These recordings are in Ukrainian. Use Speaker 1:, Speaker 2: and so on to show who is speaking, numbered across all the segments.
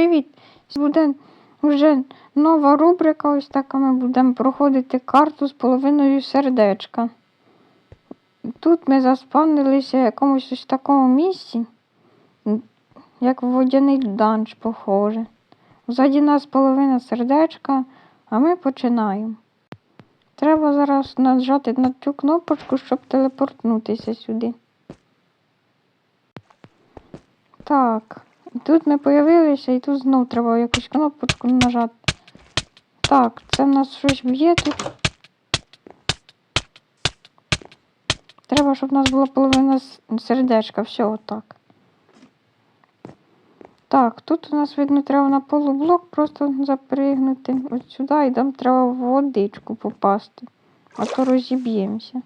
Speaker 1: привіт! Буде вже нова рубрика, ось така ми будемо проходити карту з половиною сердечка. Тут ми заспавнилися в якомусь ось такому місці, як водяний данж, похоже. Ззаді нас половина сердечка, а ми починаємо. Треба зараз нажати на цю кнопочку, щоб телепортнутися сюди. Так, тут ми появилися, і тут знов треба якусь кнопочку нажати. Так, це в нас щось б'є тут. Треба, щоб в нас була половина сердечка, все отак. Так, тут у нас, видно, треба на полублок просто запригнути от сюди і там треба в водичку попасти, а то розіб'ємося.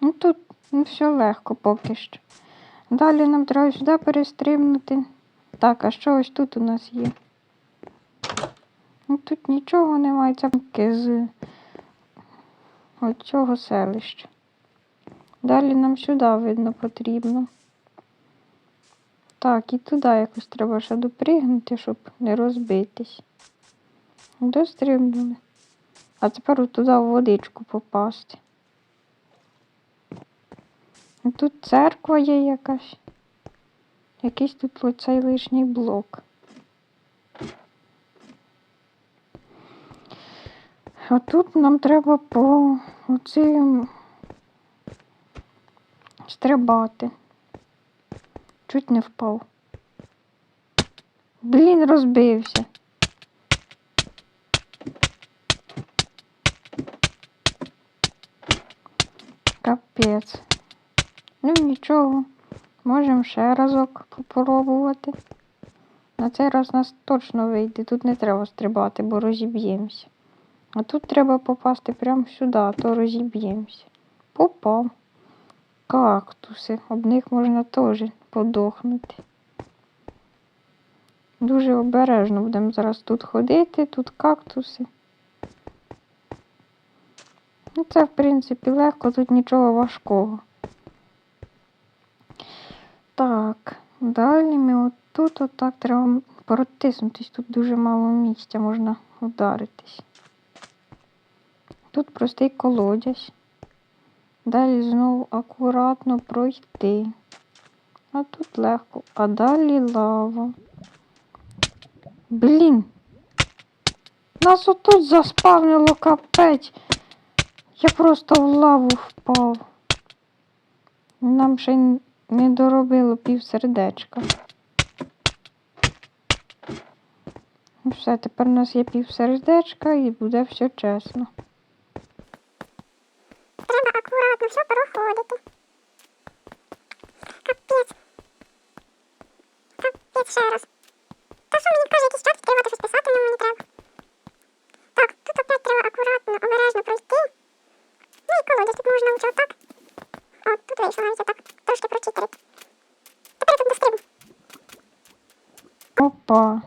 Speaker 1: Ну тут ну, все легко поки що. Далі нам треба сюди перестрибнути. Так, а що ось тут у нас є? Ну, тут нічого немає, це з цього селища. Далі нам сюди, видно, потрібно. Так, і туди якось треба ще допригнути, щоб не розбитись. Дострибнули. А тепер туди в водичку попасти. І Тут церква є якась. Якийсь тут оцей лишній блок. А тут нам треба по оцим стрибати. Чуть не впав. Блін, розбився. Капець. Ну нічого. Можемо ще разок попробувати. На цей раз нас точно вийде. Тут не треба стрибати, бо розіб'ємося. А тут треба попасти прямо сюди, а то розіб'ємося. Попав. Кактуси. Об них можна теж подохнути. Дуже обережно будемо зараз тут ходити, тут кактуси. Ну, це, в принципі, легко, тут нічого важкого. Так, далі ми отут отак треба протиснутись. Тут дуже мало місця, можна ударитись. Тут простий колодязь. Далі знову акуратно пройти. А тут легко. А далі лава. Блін. Нас отут заспавнило капець. Я просто в лаву впав. Нам ще й не доробило пів сердечка. Ну Все, тепер у нас є пів сердечка і буде все чесно.
Speaker 2: Треба акуратно все проходити. Капець. Капець ще раз. Та що мені каже якийсь чат відкривати, щось писати на мені треба. Так, тут опять треба акуратно, обережно пройти. Ну і колодязь тут можна отак. О, тут вийшло навіть отак. Трошки прочитерить. Тепер тут дострибну.
Speaker 1: Опа.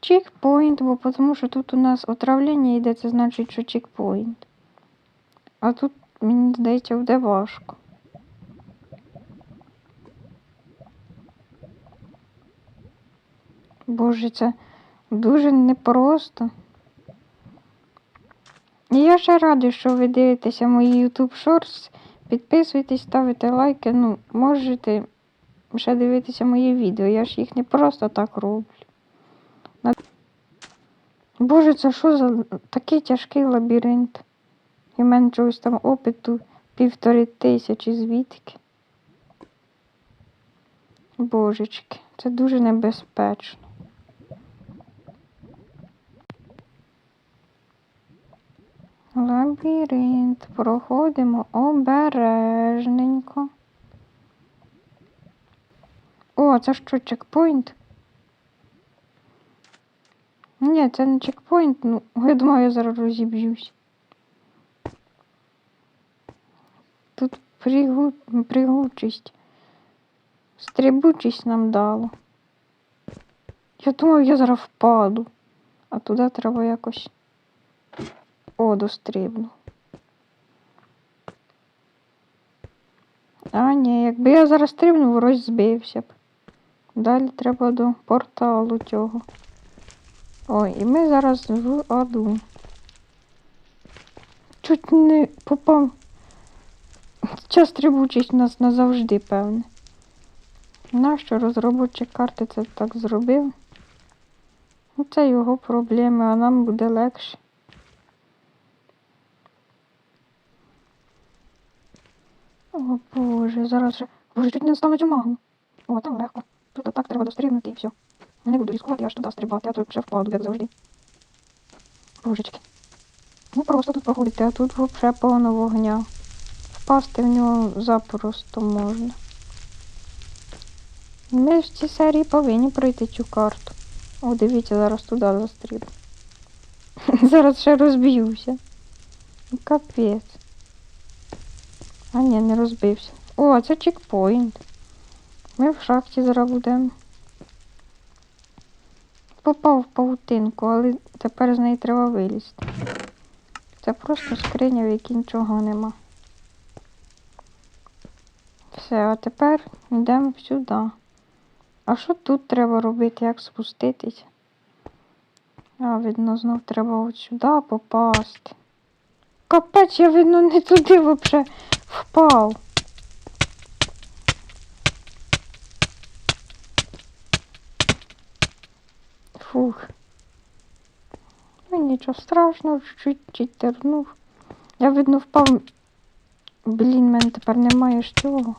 Speaker 1: Чекпоінт, бо тому що тут у нас отравлення йде, це значить, що чекпоінт. А тут, мені здається, буде важко. Боже, це дуже непросто. Ще радий, що ви дивитеся мої YouTube Shorts. Підписуйтесь, ставите лайки. Ну, можете ще дивитися мої відео. Я ж їх не просто так роблю. Боже, це що за такий тяжкий лабіринт? І в мене чогось там опиту півтори тисячі звідки. Божечки, це дуже небезпечно. Лабіринт. Проходимо обережненько. О, це що, чекпоінт? Ні, це не чекпоінт, ну, я думаю, я зараз розіб'юсь. Тут пригу... пригучість. Стрибучість нам дало. Я думаю, я зараз впаду. А туди треба якось. О, дострибну. А, ні, якби я зараз стрибнув, розбився б. Далі треба до порталу цього. Ой, і ми зараз в аду. Чуть не попав. Трибучість у нас назавжди, певне. Нащо розробочі карти це так зробив? Ну, це його проблеми, а нам буде легше. О Боже, зараз же. Боже, чуть не став на магу. О, там легко. Тут так треба дострибнути і все. Не буду ризикувати, аж туди стрибати, а тут вже впаду, як завжди. Божечки. Ну просто тут проходити, а тут взагалі повно вогня. Впасти в нього запросто можна. Ми в цій серії повинні пройти цю карту. О, дивіться, зараз туди застріб. зараз ще розб'юся. Капець. А ні, не розбився. О, це чекпоінт. Ми в шахті зараз будемо. Попав в паутинку, але тепер з неї треба вилізти. Це просто скриня, в якій нічого нема. Все, а тепер йдемо сюди. А що тут треба робити, як спуститись? А, видно, знов треба от сюди попасти. Капець, я видно не туди взагалі впав. Фух. Ну нічого страшного, чуть-чуть читернув. Я видно впав. Блін, мене тепер немає ж цього.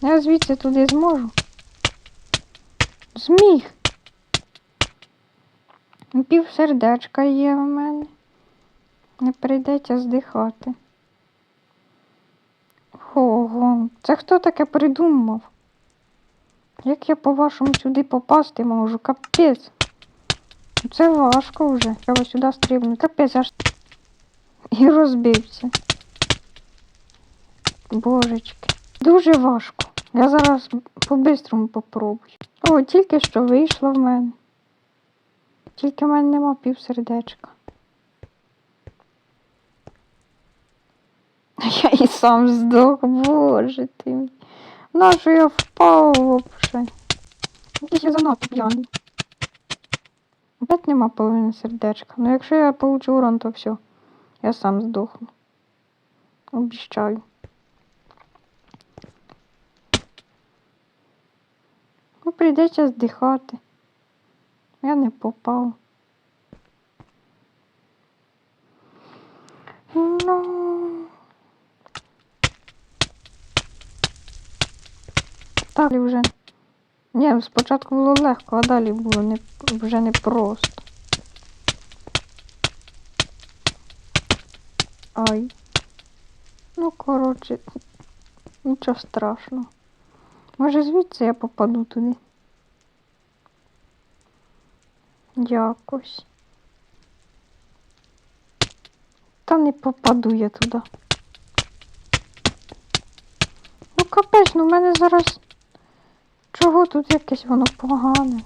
Speaker 1: Я звідси туди зможу. Зміг. Пів сердечка є в мене. Не прийдеться здихати. Ого, це хто таке придумав? Як я по-вашому сюди попасти можу? Капець. Це важко вже. Треба сюди стрибнути. Капець аж і розбився. Божечки. Дуже важко. Я зараз по-бистрому попробую. О, тільки що вийшло в мене. Тільки в мене нема півсердечка. Я і сам здох, боже ти. мій. Нащо я впав вообще? Якийсь я занадто п'яний. Опять нема половини сердечка. Ну якщо я получу урон, то все. Я сам здохну. Обіщаю. Ну, прийдеться здихати. Я не попав. Ну. Далі вже. Ні, спочатку було легко, а далі було не, вже не просто. Ай. Ну, коротше, нічого страшного. Може звідси я попаду туди. Якось. Та не попаду я туди. Ну капець, ну в мене зараз. Чого тут якесь воно погане?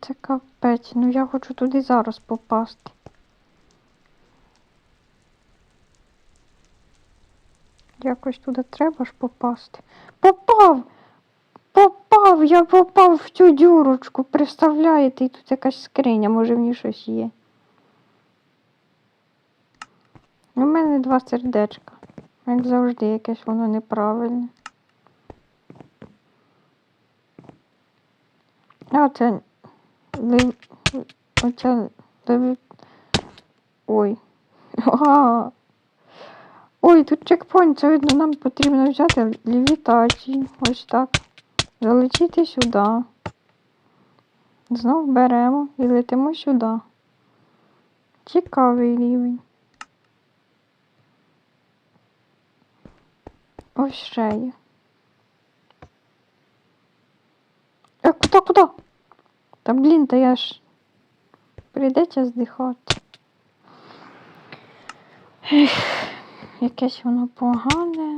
Speaker 1: Це капець, ну я хочу туди зараз попасти. Якось туди треба ж попасти. Попав! Попав! Я попав в цю дюрочку. Представляєте, і тут якась скриня, може в ній щось є. У мене два сердечка. Як завжди, якесь воно неправильне. А це лив... Оце. Ой. Ага. Ой, тут чекпоінт, це видно, нам потрібно взяти левітацію. Ось так. Залетіти сюди. Знов беремо і летимо сюди. Цікавий рівень. Ось ще є. Е, куди, куди? Та блін, та я ж прийдеться здихати. Ех, якесь воно погане.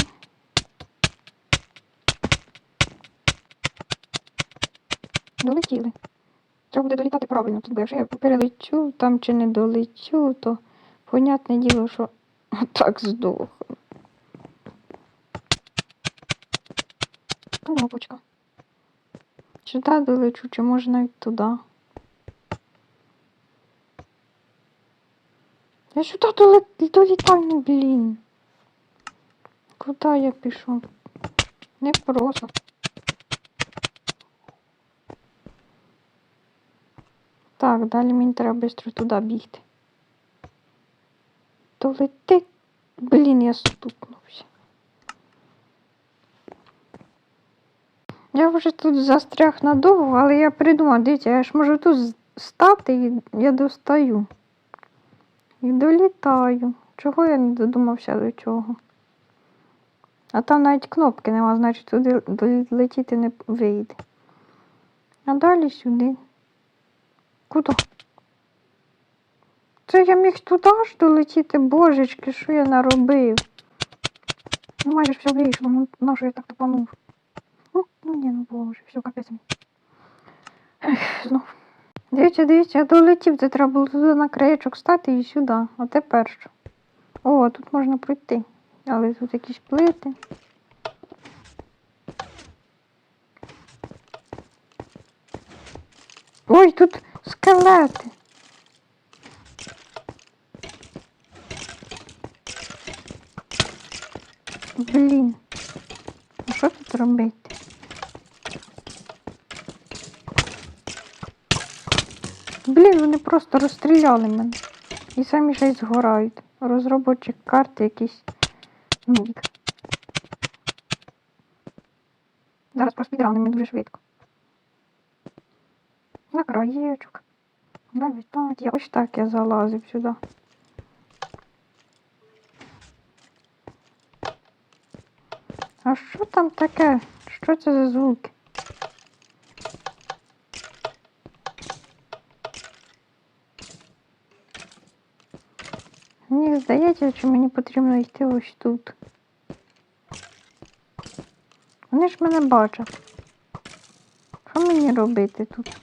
Speaker 1: Долетіли. Треба буде долітати правильно тут, бо якщо я перелечу там чи не долечу, то Понятне діло, що так здохну. Кнопочка. Сюди долечу, чи може навіть туди. Я сюди долітаю, ну блін. Куди я пішов? Не просто. Так, далі мені треба швидко туди бігти. Долети. Блін, я стукнувся. Я вже тут застряг надовго, але я придумав, дивіться, я ж можу тут стати і я достаю. І долітаю. Чого я не додумався до чого? А там навіть кнопки нема, значить туди долетіти не вийде. А далі сюди. Куди? Це я міг туди ж долетіти, божечки, що я наробив? Ну майже все вийшло, на що я так тупанув? Ну, ну ні, ну боже, все, капець. Ех, знов. Дивіться, дивіться, я долетів, це треба було туди на краєчок стати і сюди. А тепер що? О, тут можна пройти. Але тут якісь плити. Ой, тут скелети. Блін. А що тут робити? Блін, вони просто розстріляли мене. І самі ще й згорають. Розробочі карти якісь. Нубік. Зараз проспідранимо дуже швидко. На краєчок. Навіть так. Я ось так я залазив сюди. А що там таке? Що це за звуки? Мені здається, що мені потрібно йти ось тут. Вони ж мене бачать. Що мені робити тут?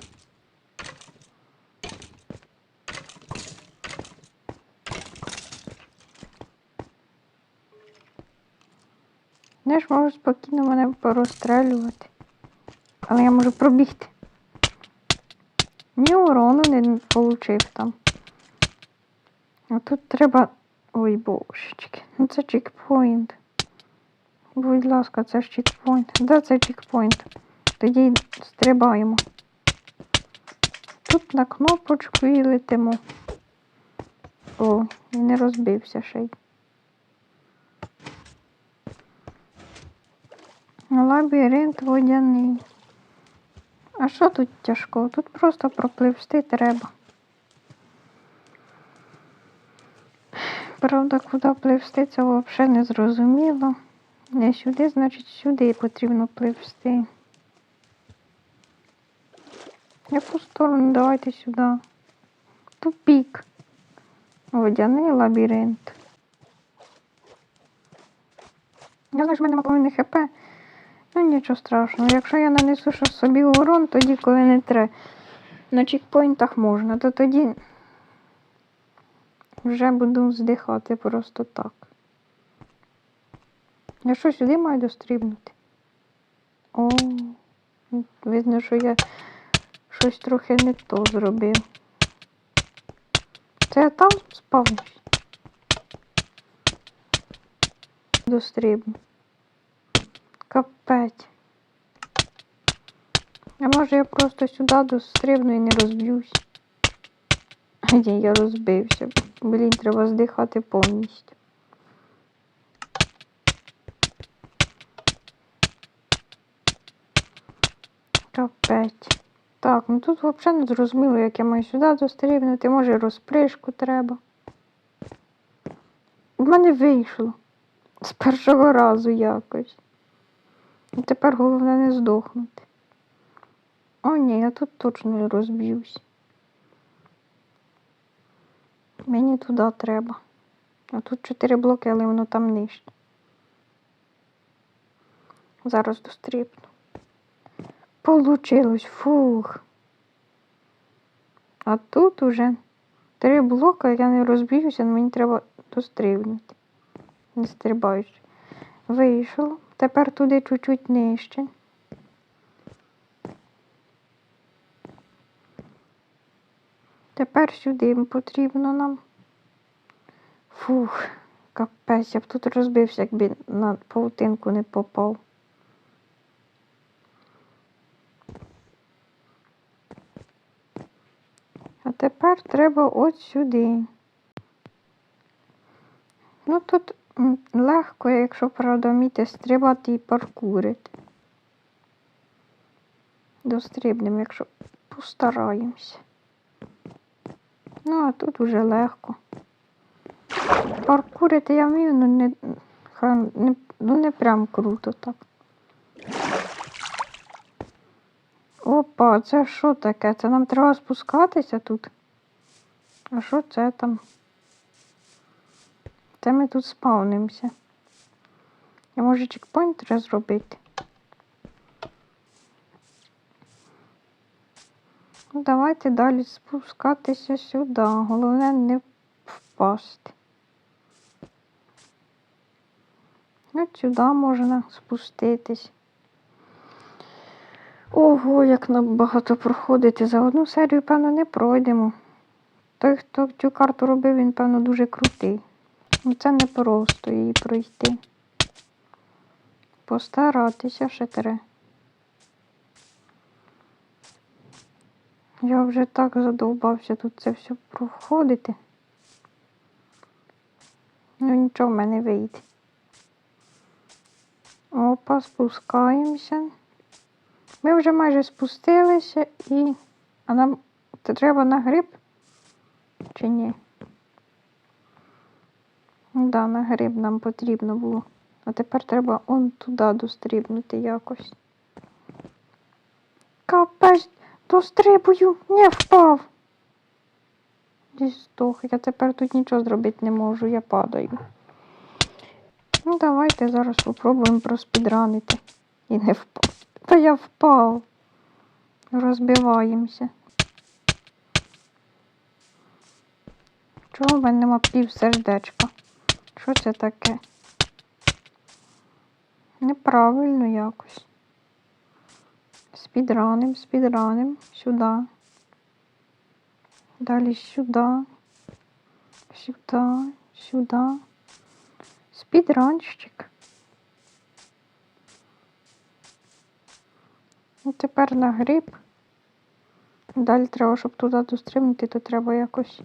Speaker 1: Вони ж можуть спокійно мене порозстрелювати. Але я можу пробігти. Ні урону не получив там. А тут треба. Ой, божечки. Ну це чекпоінт. Будь ласка, це ж чекпоінт. Да, це чекпоінт. Тоді стрибаємо. Тут на кнопочку і летимо. О, і не розбився ще й. Лабіринт водяний. А що тут тяжко? Тут просто пропливсти треба. Правда, куди пливсти, це взагалі не зрозуміло. Не сюди, значить сюди потрібно пливсти. Яку сторону? Давайте сюди. Тупік. Водяний лабіринт. Я знаю, що в мене половини хп. Ну нічого страшного. Якщо я нанесу ще собі урон, тоді коли не треба. На чекпоінтах можна, то тоді вже буду здихати просто так. Я що сюди маю дострібнути? О, видно, що я щось трохи не то зробив. Це я там спавнюсь. Дострібну. Капець. А може я просто сюди дострибну і не розб'юсь. Ні, я розбився. Блін, треба здихати повністю. Капець. Так, ну тут взагалі не зрозуміло, як я маю сюди дострибнути. Може розпришку треба. У мене вийшло. З першого разу якось. І тепер головне не здохнути. О, ні, я тут точно розб'юсь. Мені туди треба. А тут чотири блоки, але воно там нижче. Зараз достріпну. Получилось, фух. А тут уже три блока, я не розбіюся, мені треба дострибнути. Не стрибаючи. Вийшло. Тепер туди чуть-чуть нижче. Тепер сюди потрібно нам. Фух, капець, я б тут розбився, якби на паутинку не попав. А тепер треба от сюди. Ну тут легко, якщо правда вміти стрибати і паркурити. Дострибнемо, якщо постараємося. Ну, а тут уже легко. Паркурити я вмію, ну не, не, ну не прям круто так. Опа, це що таке? Це нам треба спускатися тут? А що це там? Це ми тут спавнимося. Я може чекпоінт треба зробити. Давайте далі спускатися сюди. Головне не впасти. От сюди можна спуститись. Ого, як нам багато проходити. За одну серію, певно, не пройдемо. Той, хто цю карту робив, він, певно, дуже крутий. Ну, Це не просто її пройти. Постаратися ще треба. Я вже так задовбався тут це все проходити. Ну нічого в мене вийде. Опа, спускаємося. Ми вже майже спустилися і. А нам треба на гриб? Чи ні? Ну Да, на гриб нам потрібно було. А тепер треба он туди дострібнути якось. Капець, дострибую, не впав. Десь. Я тепер тут нічого зробити не можу, я падаю. Ну, давайте зараз спробуємо проспідранити. І не впав. Та я впав. Розбиваємося. Чого в мене нема пів сердечка? Що це таке? Неправильно якось. Спідраним, спідраним. Сюди. Далі сюди. Сюди, сюди. Спідранщик. І тепер на гриб. Далі треба, щоб туди дострибнути, то треба якось.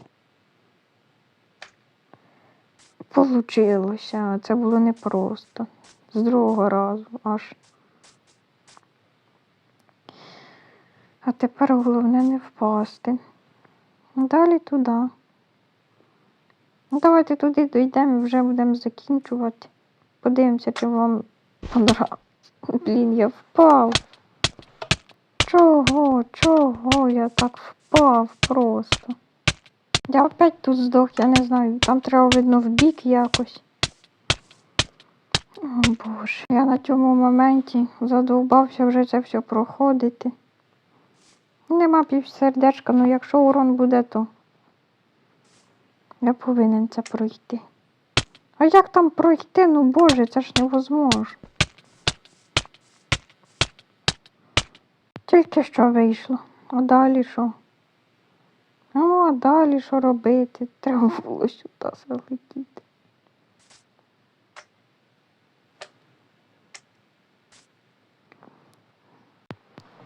Speaker 1: Получилося. Це було непросто. З другого разу аж. А тепер головне не впасти. Далі туди. Ну, давайте туди дійдемо і вже будемо закінчувати. Подивимося, чи вам понравилось. Блін, я впав. Чого? Чого я так впав просто? Я опять тут здох, я не знаю. Там треба, видно, в бік якось. О Боже, я на цьому моменті задовбався вже це все проходити. Нема півсердечка, ну якщо урон буде, то я повинен це пройти. А як там пройти? Ну боже, це ж невозможно. Тільки що вийшло. А далі що? Ну, а далі що робити? Треба було сюди залетіти.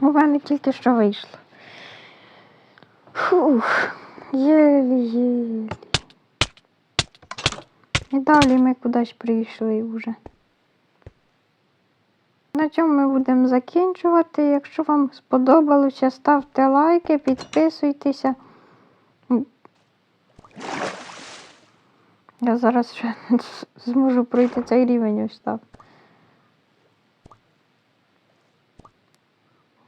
Speaker 1: У мене тільки що вийшло. Фух, єлі-єлі. І далі ми кудись прийшли вже. На цьому ми будемо закінчувати. Якщо вам сподобалося, ставте лайки, підписуйтеся. Я зараз ще зможу пройти цей рівень ось так.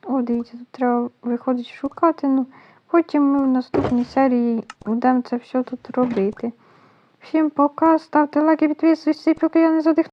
Speaker 1: О, дивіться, тут треба виходить шукати. Ну, потім ми в наступній серії будемо це все тут робити. Всім пока, ставте лайки, підписуйтесь, поки я не задихну.